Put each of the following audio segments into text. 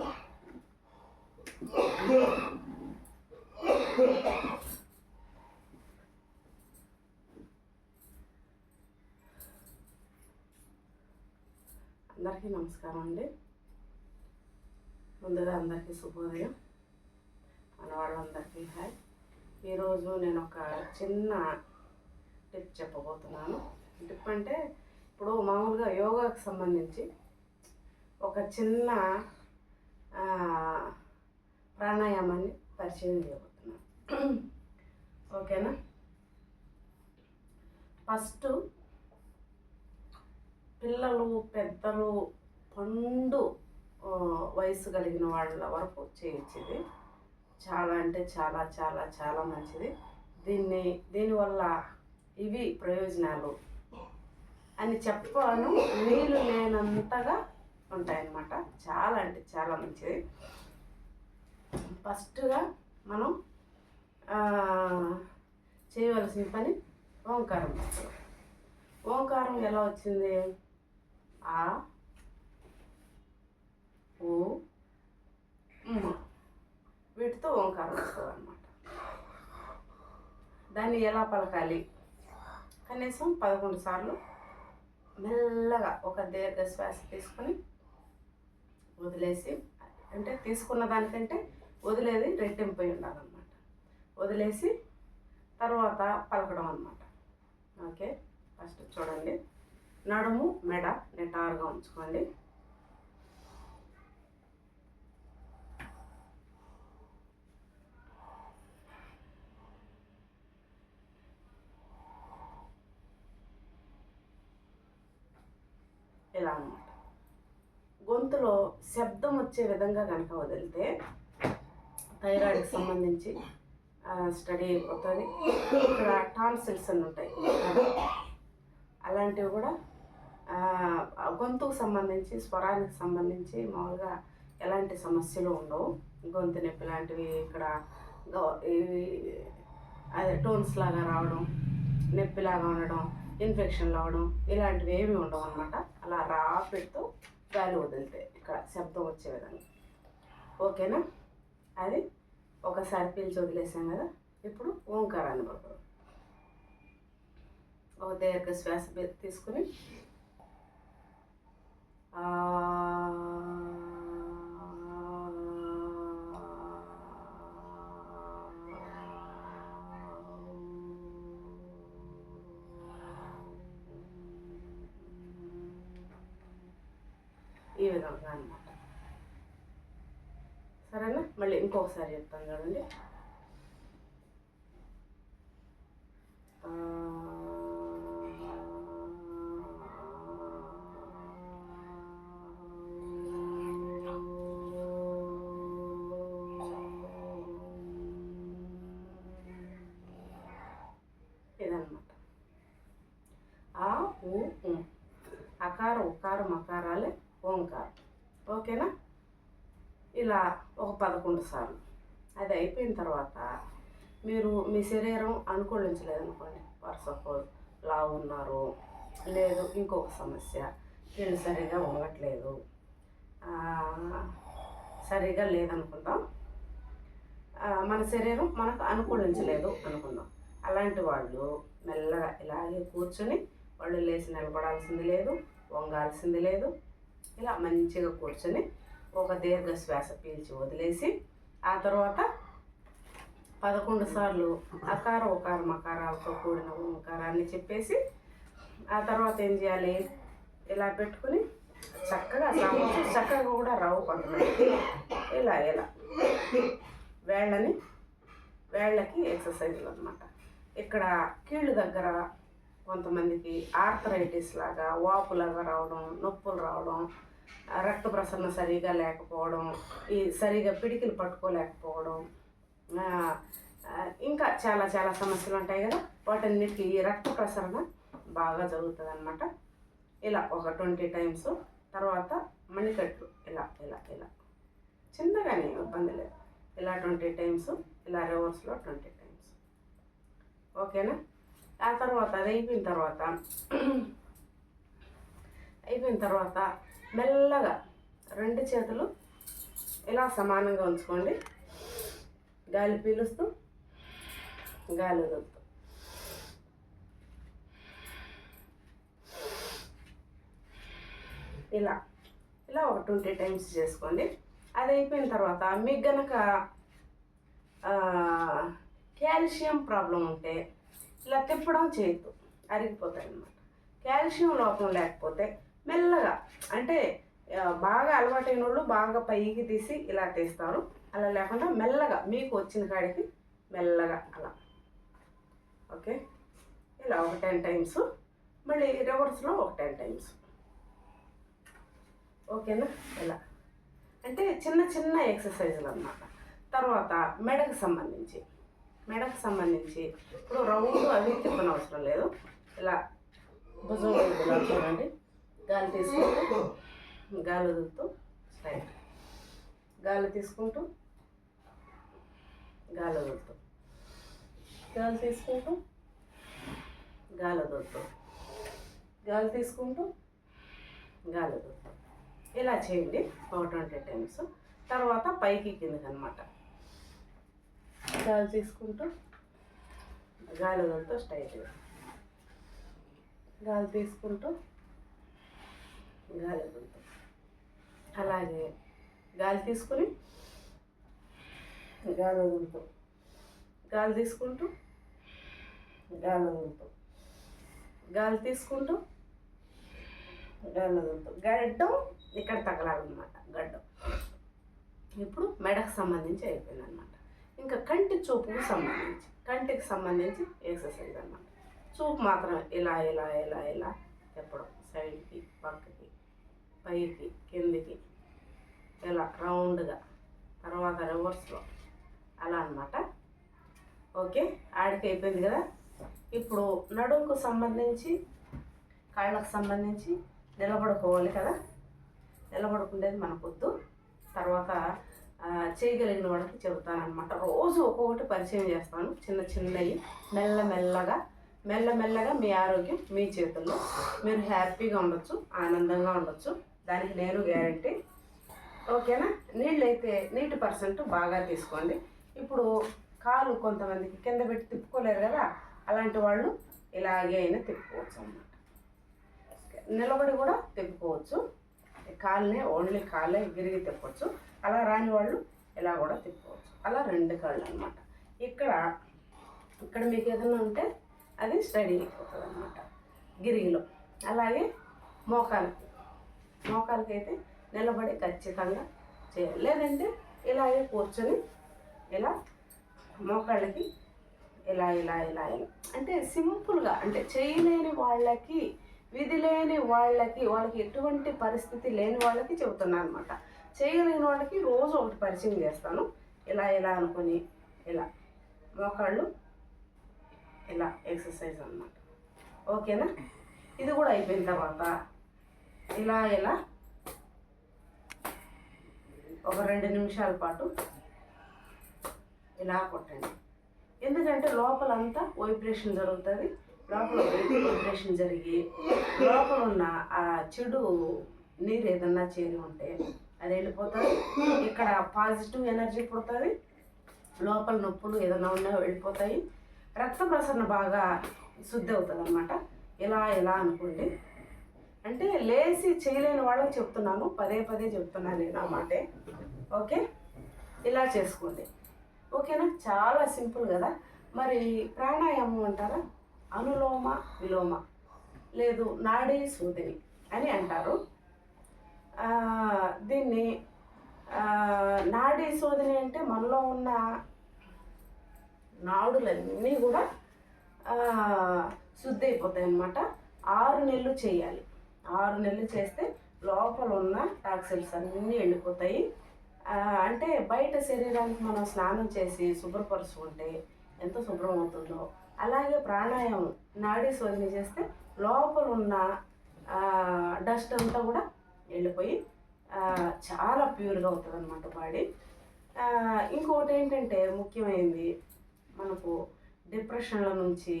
అందరికీ నమస్కారం అండి. ముందుగా అందరికీ శుభోదయం. మన వాళ్ళందరికీ హాయ్. ఈరోజు నేను ఒక చిన్న టిప్ చెప్పబోతున్నాను. టిప్ అంటే ఇప్పుడు మామూలుగా యోగాకు సంబంధించి ఒక చిన్న ప్రాణాయామాన్ని పరిచయం చేయబోతున్నాను. ఓకేనా? ఫస్ట్ పిల్లలు పెద్దలు పండు వయసు కలిగిన వాళ్ళ వరకు చేయించేది. చాలా అంటే చాలా చాలా చాలా మంచిది. దీన్ని దీనివల్ల ఇవి ప్రయోజనాలు అని చెప్పాను నీళ్ళు లేనంతగా ఉంటాయన్నమాట. చాలా అంటే చాలా మంచిది. ఫస్ట్గా మనం చేయవలసిన పని ఓంకారం. ఓంకారం ఎలా వచ్చింది? ఆ ఓ వీటితో ఓంకారం వస్తుంది అనమాట దాన్ని ఎలా పలకాలి? కనీసం పదకొండు సార్లు మెల్లగా ఒక దీర్ఘ శ్వాస తీసుకొని వదిలేసి అంటే తీసుకున్న దానికంటే వదిలేది రెట్టింపై ఉండాలన్నమాట. వదిలేసి తర్వాత పలకడం అన్నమాట. ఓకే ఫస్ట్ చూడండి. నడుము మెడ నిటారుగా ఉంచుకోండి ఇలా అన్నమాట గొంతులో శబ్దం వచ్చే విధంగా కనుక వదిలితే థైరాయిడ్కి సంబంధించి స్టడీ అయిపోతుంది. ఇక్కడ టాన్సిల్స్ అని ఉంటాయి. అలాంటివి కూడా గొంతుకు సంబంధించి స్వరానికి సంబంధించి మామూలుగా ఎలాంటి సమస్యలు ఉండవు. గొంతు నొప్పి లాంటివి ఇక్కడ ఇవి అదే టోన్స్ లాగా రావడం నొప్పిలాగా ఉండడం ఇన్ఫెక్షన్లు అవ్వడం ఇలాంటివి ఏమి ఉండవు అనమాట అలా రాపిడ్తో గాలి వదులుతాయి. ఇక్కడ శబ్దం వచ్చే విధంగా. ఓకేనా? అది ఒకసారి పిలిచి వదిలేసాం కదా? ఇప్పుడు ఓంకారాన్ని పడతాం ఒక దీర్ఘ శ్వాస తీసుకుని ఆ విధంగా అనమాట. సరేనా? మళ్ళీ ఇంకొకసారి చెప్తాను చూడండి. ఇదన్నమాట ఆ ఊ ఉం అకార అకారాలే ఓంకారం ఓకేనా? ఇలా ఒక పదకొండు సార్లు. అది అయిపోయిన తర్వాత మీరు మీ శరీరం అనుకూలించలేదు అనుకోండి ఫర్ సపోజ్ లావు ఉన్నారు లేదు ఇంకొక సమస్య వీళ్ళు సరిగా ఉండట్లేదు సరిగా లేదనుకుందాం మన శరీరం మనకు అనుకూలించలేదు అనుకుందాం. అలాంటి వాళ్ళు మెల్లగా ఇలాగే కూర్చొని వాళ్ళు లేచి నిలబడాల్సింది లేదు వంగాల్సింది లేదు ఇలా మంచిగా కూర్చొని ఒక దీర్ఘ శ్వాస పీల్చి వదిలేసి ఆ తర్వాత పదకొండు సార్లు అకార ఉకార మకారాలతో కూడిన ఓంకారాన్ని చెప్పేసి ఆ తర్వాత ఏం చేయాలి? ఇలా పెట్టుకుని చక్కగా చక్కగా కూడా రావు కొంతమంది ఇలా ఇలా. వేళ్ళని వేళ్ళకి ఎక్సర్సైజ్లు అనమాట ఇక్కడ కీళ్ళు దగ్గర కొంతమందికి ఆర్థరైటిస్ లాగా వాపులాగా రావడం నొప్పులు రావడం రక్త ప్రసరణ సరిగా లేకపోవడం ఈ సరిగా పిడికిలు పట్టుకోలేకపోవడం ఇంకా చాలా చాలా సమస్యలు ఉంటాయి కదా. వాటన్నిటికి ఈ రక్త ప్రసరణ బాగా జరుగుతుంది అనమాట ఇలా ఒక ట్వంటీ టైమ్స్ తర్వాత మణికట్లు ఇలా ఇలా ఇలా. చిన్నగానే ఇబ్బంది లేదు. ఇలా ట్వంటీ టైమ్స్ ఇలా రివర్స్లో ట్వంటీ టైమ్స్. ఓకేనా? ఆ తర్వాత అది అయిపోయిన తర్వాత అయిపోయిన తర్వాత మెల్లగా రెండు చేతులు ఇలా సమానంగా ఉంచుకోండి. గాలి పీలుస్తూ గాలి వదులుతూ. ఇలా ఇలా ఒక ట్వంటీ టైమ్స్ చేసుకోండి. అది అయిపోయిన తర్వాత మీకు గనక కాల్షియం ప్రాబ్లం ఉంటే ఇలా తిప్పడం చేయొద్దు. అరిగిపోతాయి అన్నమాట. కాల్షియం లోపం లేకపోతే మెల్లగా అంటే బాగా అలవాటైన వాళ్ళు బాగా పైకి తీసి ఇలా తీస్తారు. అలా లేకుండా మెల్లగా మీకు వచ్చిన కాడికి మెల్లగా అలా. ఓకే? ఇలా ఒక టెన్ టైమ్స్. మళ్ళీ రివర్స్లో ఒక టెన్ టైమ్స్. ఓకేనా? ఇలా. అంటే చిన్న చిన్న ఎక్సర్సైజులు అన్నమాట తర్వాత మెడకు సంబంధించి మెడకు సంబంధించి ఇప్పుడు రౌండ్ అవి తిప్పని అవసరం లేదు. ఇలా భుజం ఇలా చూడండి. గాలి తీసుకుంటూ గాలి వదులుతూ స్ట్రైట్ గాలి తీసుకుంటూ గాలి వదులుతూ. గాలి తీసుకుంటూ గాలి వదులుతూ. గాలి తీసుకుంటూ గాలి వదులుతూ. ఇలా చేయండి ఒక ట్వంటీ టైమ్స్. తర్వాత పైకి కిందకి అనమాట గాలి తీసుకుంటూ గాలి వదులుతూ స్ట్రైట్గా. గాలి తీసుకుంటూ గాలి వదులుతూ అలాగే గాలి తీసుకుని గాలి వదులుతాం. గాలి తీసుకుంటూ గాలి వదులుతాం. గాలి తీసుకుంటూ గాలి వదులుతాం. గడ్డం ఇక్కడ తగలాలన్నమాట గడ్డం. ఇప్పుడు మెడకు సంబంధించి అయిపోయింది అనమాట ఇంకా కంటి చూపుకు సంబంధించి కంటికి సంబంధించి ఎక్సర్సైజ్ అనమాట చూపు మాత్రం ఇలా ఇలా ఇలా ఇలా తిప్పడం సైడ్కి పక్కకి. పైకి కిందికి ఇలా రౌండ్గా తర్వాత రివర్స్లో అలా అనమాట ఓకే ఆడికి అయిపోయింది కదా? ఇప్పుడు నడుముకు సంబంధించి కాళ్ళకు సంబంధించి నిలబడుకోవాలి కదా? నిలబడుకుండేది మన పొద్దు తర్వాత చేయగలిగిన వాళ్ళకి చెబుతానమాట రోజు ఒక్కొక్కటి పరిచయం చేస్తాను చిన్న చిన్నవి మెల్లమెల్లగా మెల్లమెల్లగా మీ ఆరోగ్యం మీ చేతుల్లో. మీరు హ్యాపీగా ఉండొచ్చు ఆనందంగా ఉండొచ్చు. దానికి నేను గ్యారంటీ ఓకేనా? నీళ్ళు అయితే నీటి పర్సెంట్ బాగా తీసుకోండి. ఇప్పుడు కాలు కొంతమందికి కింద పెట్టి తిప్పుకోలేరు కదా అలాంటి వాళ్ళు ఇలాగే అయినా తిప్పుకోవచ్చు అన్నమాట. నిలబడి కూడా తిప్పుకోవచ్చు. కాళ్ళనే ఓన్లీ కాళ్ళే విరిగి తిప్పవచ్చు అలా రాని వాళ్ళు ఇలా కూడా తిప్పుకోవచ్చు. అలా రెండు కాళ్ళు అనమాట ఇక్కడ ఇక్కడ మీకు ఏదైనా ఉంటే అది స్టడీ అయిపోతుంది అనమాట గిరిగిలో. అలాగే మోకాలు మోకాలకి అయితే నిలబడి ఖచ్చితంగా చేయాలి. లేదంటే ఇలాగే కూర్చొని ఇలా మోకాళ్ళకి ఇలా ఇలా ఇలా ఇలా. అంటే సింపుల్గా అంటే చేయలేని వాళ్ళకి విధి లేని వాళ్ళకి వాళ్ళకి ఎటువంటి పరిస్థితి లేని వాళ్ళకి చెబుతున్నాను అనమాట చేయలేని వాళ్ళకి రోజు ఒకటి పరిచయం చేస్తాను. ఇలా ఇలా అనుకుని ఇలా మోకాళ్ళు ఇలా ఎక్సర్సైజ్ అన్నమాట. ఓకేనా? ఇది కూడా అయిపోయిన తర్వాత ఇలా ఇలా. ఒక రెండు నిమిషాల పాటు ఇలా కొట్టండి. ఎందుకంటే లోపలంతా వైబ్రేషన్ జరుగుతుంది. లోపల వైబ్రేషన్ జరిగి లోపల ఉన్న ఆ చెడు నీరు ఏదన్నా చేరి ఉంటే అది వెళ్ళిపోతుంది. ఇక్కడ పాజిటివ్ ఎనర్జీ పుడుతుంది. లోపల నొప్పులు ఏదైనా ఉన్నా వెళ్ళిపోతాయి. రక్త ప్రసరణ బాగా శుద్ధి అవుతుంది అనమాట ఇలా ఇలా అనుకోండి. అంటే లేచి చేయలేని వాళ్ళకి చెప్తున్నాను. పదే పదే చెప్తున్నాను నేను అన్నమాటే ఓకే? ఇలా చేసుకోండి. ఓకేనా? చాలా సింపుల్ కదా? మరి ప్రాణాయామం అంటారా? అనులోమ విలోమ. లేదు నాడీ సూదిని అని అంటారు. దీన్ని నాడీ శోధని అంటే మనలో ఉన్న నాడులన్నీ కూడా శుద్ధి అయిపోతాయి అన్నమాట ఆరు నెలలు చేయాలి. ఆరు నెలలు చేస్తే లోపల ఉన్న టాక్సిల్స్ అన్నీ వెళ్ళిపోతాయి. అంటే బయట శరీరానికి మనం స్నానం చేసి శుభ్రపరుచుకుంటే ఎంత శుభ్రం అవుతుందో. అలాగే ప్రాణాయామం నాడీ శోధన చేస్తే లోపల ఉన్న డస్ట్ అంతా కూడా వెళ్ళిపోయి చాలా ప్యూర్గా అవుతుంది అనమాట బాడీ ఇంకొకటి ఏంటంటే ముఖ్యమైనది మనకు డిప్రెషన్ల నుంచి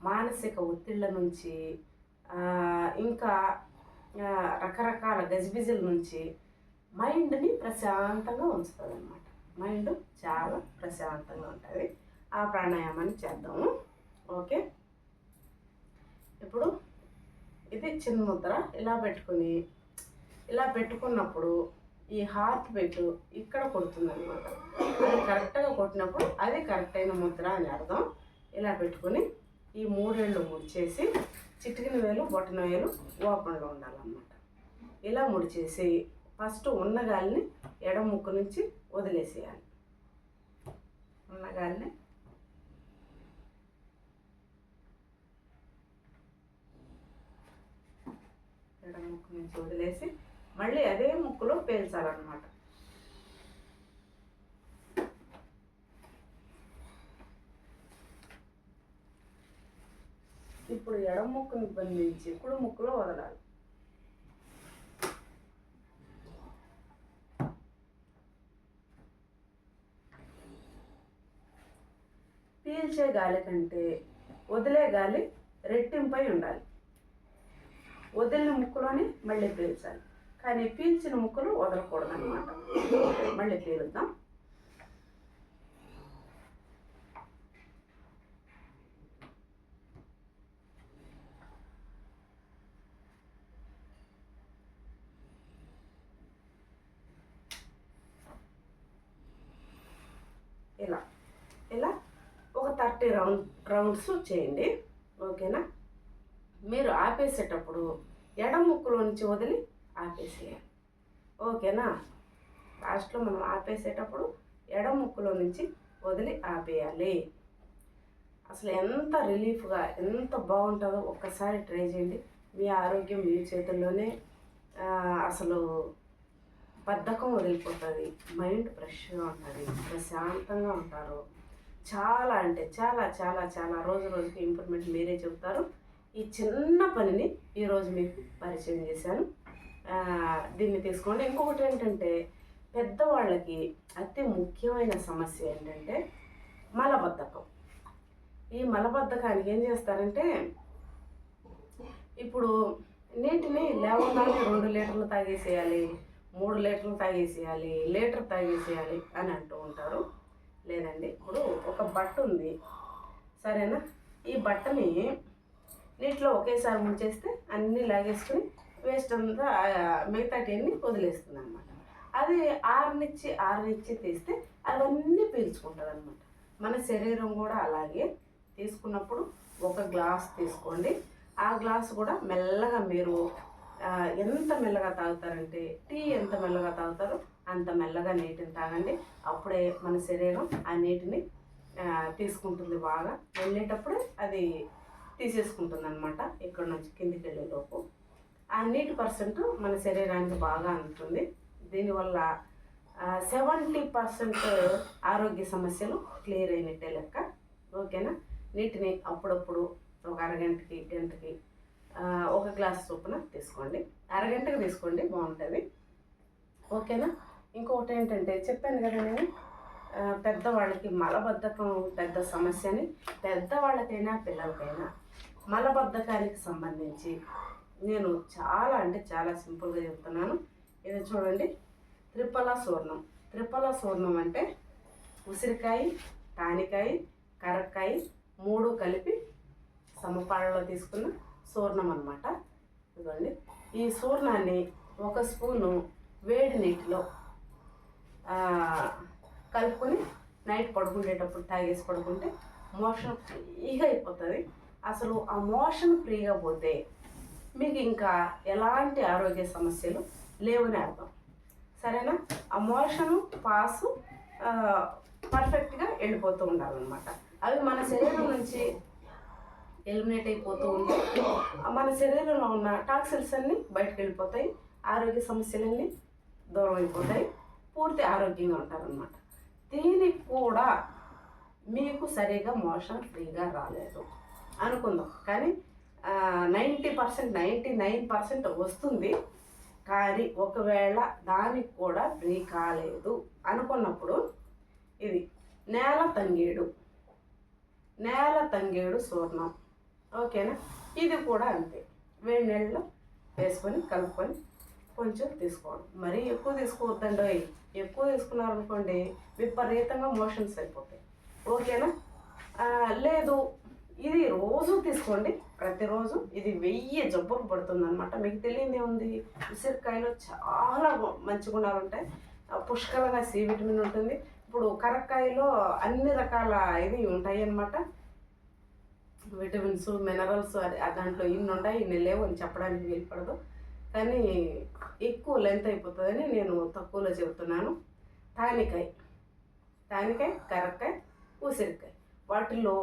మానసిక ఒత్తిళ్ళ నుంచి ఇంకా రకరకాల గజిబిజిల నుంచి మైండ్ని ప్రశాంతంగా ఉంచుతుంది అనమాట మైండ్ చాలా ప్రశాంతంగా ఉంటుంది. ఆ ప్రాణాయామాన్ని చేద్దాము. ఓకే? ఇప్పుడు ఇది చిన్న ముద్ర. ఇలా పెట్టుకుని ఇలా పెట్టుకున్నప్పుడు ఈ హార్ట్ బీట్ ఇక్కడ కొడుతుంది అనమాట అది కరెక్ట్గా కొట్టినప్పుడు అది కరెక్ట్ అయిన ముద్ర అని అర్థం. ఇలా పెట్టుకుని ఈ మూడేళ్ళు ముడిచేసి చిటికిన వేలు బొట్టన వేలు ఓపెన్లో ఉండాలన్నమాట. ఇలా ముడిచేసి ఫస్ట్ ఉన్నగాలిని ఎడమ ముక్కు నుంచి వదిలేసేయాలి. ఉన్నగాలిని ఎడమ ముక్కు నుంచి వదిలేసి మళ్ళీ అదే ముక్కులో పేల్చాలన్నమాట. ఇప్పుడు ఎడమ ముక్కుని బంధించి కుడి ముక్కులో వదలాలి. పీల్చే గాలి కంటే వదిలే గాలి రెట్టింపై ఉండాలి. వదిలిన ముక్కులోనే మళ్ళీ పీల్చాలి. కానీ పీల్చిన ముక్కలు వదలకూడదు అనమాట మళ్ళీ పీలుద్దాం ఇలా ఇలా ఫార్టీ రౌండ్ రౌండ్స్ చేయండి ఓకేనా? మీరు ఆపేసేటప్పుడు ఎడం ముక్కులో నుంచి వదిలి ఆపేసేయాలి. ఓకేనా? లాస్ట్లో మనం ఆపేసేటప్పుడు ఎడం ముక్కులో నుంచి వదిలి ఆపేయాలి. అసలు ఎంత రిలీఫ్గా ఎంత బాగుంటుందో ఒక్కసారి ట్రై చేయండి. మీ ఆరోగ్యం మీ చేతుల్లోనే అసలు బద్ధకం వదిలిపోతుంది. మైండ్ ఫ్రెష్గా ఉంటుంది ప్రశాంతంగా ఉంటారు. చాలా అంటే చాలా చాలా చాలా రోజు రోజుకి ఇంప్రూవ్మెంట్ మీరే చెబుతారు ఈ చిన్న పనిని ఈరోజు మీకు పరిచయం చేశాను. దీన్ని తీసుకోండి. ఇంకొకటి ఏంటంటే పెద్దవాళ్ళకి అతి ముఖ్యమైన సమస్య ఏంటంటే మలబద్ధకం. ఈ మలబద్ధకానికి ఏం చేస్తారంటే ఇప్పుడు నీటిని లేవగానే రెండు లీటర్లు తాగేసేయాలి మూడు లీటర్లు తాగేసేయాలి లీటర్ తాగేసేయాలి అని అంటూ ఉంటారు. లేదండి. ఇప్పుడు ఒక బట్ట ఉంది. సరేనా? ఈ బట్టని నీటిలో ఒకేసారి ముంచేస్తే అన్నీ లాగేసుకుని వేస్ట్ అంతా మిగతా టీని వదిలేస్తుంది అనమాట అది ఆరునిచ్చి ఆరునిచ్చి తీస్తే అవన్నీ పీల్చుకుంటుంది అనమాట మన శరీరం కూడా అలాగే తీసుకున్నప్పుడు ఒక గ్లాస్ తీసుకోండి. ఆ గ్లాస్ కూడా మెల్లగా మీరు ఎంత మెల్లగా తాగుతారంటే టీ ఎంత మెల్లగా తాగుతారో అంత మెల్లగా నీటిని తాగండి. అప్పుడే మన శరీరం ఆ నీటిని తీసుకుంటుంది బాగా. వెళ్ళేటప్పుడే అది తీసేసుకుంటుంది అనమాట ఇక్కడ నుంచి కిందికి వెళ్ళేలోపు ఆ నీటి పర్సెంట్ మన శరీరానికి బాగా అందుతుంది. దీనివల్ల సెవెంటీ పర్సెంట్ ఆరోగ్య సమస్యలు క్లియర్ అయినట్టే లెక్క. ఓకేనా? నీటిని అప్పుడప్పుడు ఒక అరగంటకి గంటకి ఒక గ్లాస్ చొప్పున తీసుకోండి. అరగంటకి తీసుకోండి బాగుంటుంది. ఓకేనా? ఇంకొకటి ఏంటంటే చెప్పాను కదా నేను పెద్దవాళ్ళకి మలబద్ధకం పెద్ద సమస్య అని పెద్దవాళ్ళకైనా పిల్లలకైనా మలబద్ధకానికి సంబంధించి నేను చాలా అంటే చాలా సింపుల్గా చెప్తున్నాను. ఇది చూడండి. త్రిపల సూర్ణం త్రిపల సూర్ణం అంటే ఉసిరికాయ తానికాయ కరక్కాయ మూడు కలిపి సమపాళ్ళలో తీసుకున్న సూర్ణం అనమాట ఇదిగోండి. ఈ సూర్ణాన్ని ఒక స్పూను వేడి నీటిలో కలుపుకొని నైట్ పడుకునేటప్పుడు తాగేసి పడుకుంటే మోషన్ ఫ్రీగా అయిపోతుంది. అసలు ఆ మోషన్ ఫ్రీగా పోతే మీకు ఇంకా ఎలాంటి ఆరోగ్య సమస్యలు లేవని అర్థం. సరేనా? ఆ మోషను పాసు పర్ఫెక్ట్గా వెళ్ళిపోతూ ఉండాలన్నమాట. అవి మన శరీరం నుంచి ఎలిమినేట్ అయిపోతూ ఉంటే మన శరీరంలో ఉన్న టాక్సిల్స్ అన్నీ బయటకు వెళ్ళిపోతాయి ఆరోగ్య సమస్యలన్నీ దూరం అయిపోతాయి పూర్తి ఆరోగ్యంగా ఉంటారనమాట దీనికి కూడా మీకు సరిగా మోషన్ ఫ్రీగా రాలేదు. అనుకుందాం. కానీ ninety percent ninety nine percent వస్తుంది. కానీ ఒకవేళ దానికి కూడా ఫ్రీ కాలేదు అనుకున్నప్పుడు ఇది నేల తంగేడు. నేల తంగేడు సూర్ణం ఓకేనా? ఇది కూడా అంతే. వేడి నీళ్ళు వేసుకొని కలుపుకొని కొంచెం తీసుకోవడం మరీ ఎక్కువ తీసుకోవద్దండి ఎక్కువ తీసుకున్నారనుకోండి విపరీతంగా మోషన్స్ అయిపోతాయి. ఓకేనా? లేదు. ఇది రోజు తీసుకోండి. ప్రతిరోజు ఇది వెయ్యి జబ్బులు పడుతుంది అనమాట మీకు తెలియంది ఉంది ఉసిరికాయలో చాలా మంచి గుణాలు ఉంటాయి పుష్కలంగా సి విటమిన్ ఉంటుంది. ఇప్పుడు కరక్కాయలో అన్ని రకాల ఇది ఉంటాయి అన్నమాట విటమిన్స్ మినరల్స్ అది దాంట్లో ఇన్ని ఉంటాయి ఇన్ని లేవు అని చెప్పడానికి వీలుపడదు కానీ ఎక్కువ లెంత్ అయిపోతుందని నేను తక్కువలో చెబుతున్నాను. తానికాయ తానికాయ కరక్కాయ ఉసిరికాయ. వాటిలో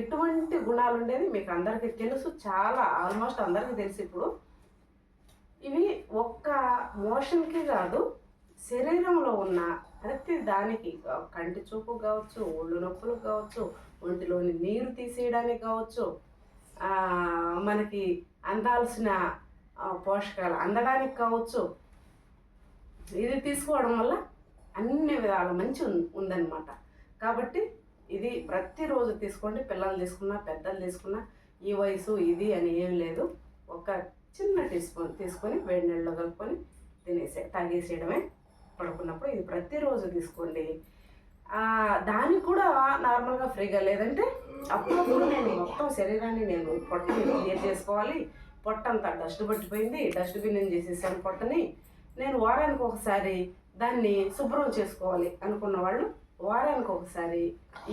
ఎటువంటి గుణాలు ఉండేది మీకు అందరికీ తెలుసు చాలా ఆల్మోస్ట్ అందరికీ తెలుసు ఇప్పుడు. ఇవి ఒక్క మోషన్కి కాదు శరీరంలో ఉన్న ప్రతి దానికి కంటి చూపు కావచ్చు ఒళ్ళు నొప్పులు కావచ్చు ఒంటిలోని నీరు తీసేయడానికి కావచ్చు మనకి అందాల్సిన పోషకాలు అందడానికి కావచ్చు. ఇది తీసుకోవడం వల్ల అన్ని విధాల మంచి ఉందన్నమాట. కాబట్టి ఇది ప్రతిరోజు తీసుకోండి. పిల్లలు తీసుకున్నా పెద్దలు తీసుకున్నా ఈ వయసు ఇది అని ఏం లేదు. ఒక చిన్న టీ స్పూన్ తీసుకొని వేడి నీళ్ళలో కలుపుకొని తినేసే తాగేసేయడమే పడుకున్నప్పుడు ఇది ప్రతిరోజు తీసుకోండి. దానికి కూడా నార్మల్గా ఫ్రీగా లేదంటే అప్పుడప్పుడు నేను మొత్తం శరీరాన్ని నేను పొట్టని క్లియర్ చేసుకోవాలి. పొట్ట అంతా డస్ట్ పట్టిపోయింది. డస్ట్ ఏం చేసేసాను పొట్టని. నేను వారానికి ఒకసారి దాన్ని శుభ్రం చేసుకోవాలి అనుకున్న వాళ్ళు వారానికి ఒకసారి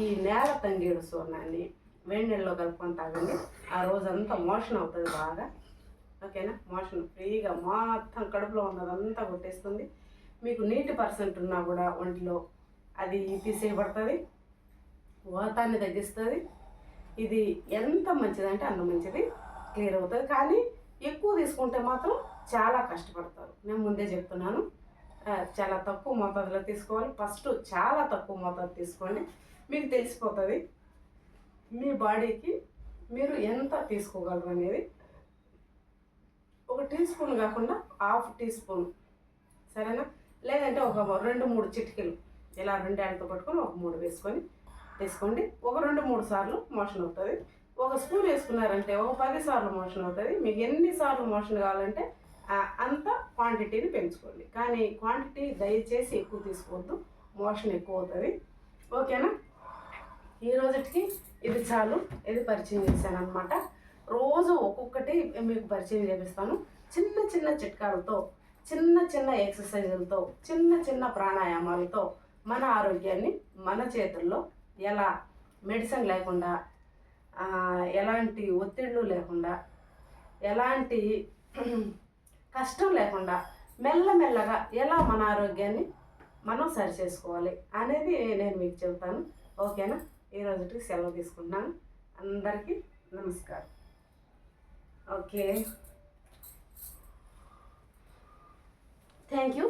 ఈ నేల తంగేడు సూర్ణాన్ని వేడి నీళ్ళలో కలుపుకొని తాగండి. ఆ రోజంతా మోషన్ అవుతుంది బాగా. ఓకేనా? మోషన్ ఫ్రీగా మొత్తం కడుపులో ఉన్నదంతా కొట్టేస్తుంది. మీకు నీటి పర్సెంట్ ఉన్నా కూడా ఒంటిలో అది తీసేయబడుతుంది వాతాన్ని తగ్గిస్తుంది. ఇది ఎంత మంచిదంటే అంత మంచిది. క్లియర్ అవుతుంది. కానీ ఎక్కువ తీసుకుంటే మాత్రం చాలా కష్టపడతారు. నేను ముందే చెప్తున్నాను. చాలా తక్కువ మోతాదులో తీసుకోవాలి. ఫస్ట్ చాలా తక్కువ మోతాదు తీసుకోండి. మీకు తెలిసిపోతుంది మీ బాడీకి మీరు ఎంత తీసుకోగలరు అనేది. ఒక టీ స్పూన్ కాకుండా హాఫ్ టీ స్పూన్. సరేనా? లేదంటే ఒక రెండు మూడు చిటికలు. ఇలా రెండేళ్ళతో పట్టుకొని ఒక మూడు వేసుకొని తీసుకోండి. ఒక రెండు మూడు సార్లు మోషన్ అవుతుంది. ఒక స్పూన్ వేసుకున్నారంటే ఒక పది సార్లు మోషన్ అవుతుంది. మీకు ఎన్నిసార్లు మోషన్ కావాలంటే అంత క్వాంటిటీని పెంచుకోండి. కానీ క్వాంటిటీ దయచేసి ఎక్కువ తీసుకోవద్దు. మోషన్ ఎక్కువ అవుతుంది. ఓకేనా? ఈ రోజుకి ఇది చాలు. ఇది పరిచయం చేశాను అనమాట రోజు ఒక్కొక్కటి మీకు పరిచయం చేపిస్తాను. చిన్న చిన్న చిట్కాలతో చిన్న చిన్న ఎక్సర్సైజులతో చిన్న చిన్న ప్రాణాయామాలతో మన ఆరోగ్యాన్ని మన చేతుల్లో ఎలా మెడిసిన్ లేకుండా ఎలాంటి ఒత్తిళ్ళు లేకుండా ఎలాంటి కష్టం లేకుండా మెల్లమెల్లగా ఎలా మన ఆరోగ్యాన్ని మనం సరి చేసుకోవాలి అనేది నేను మీకు చెబుతాను. ఓకేనా? ఈ రోజుకి సెలవు తీసుకుంటున్నాను. అందరికీ నమస్కారం. ఓకే. Thank you.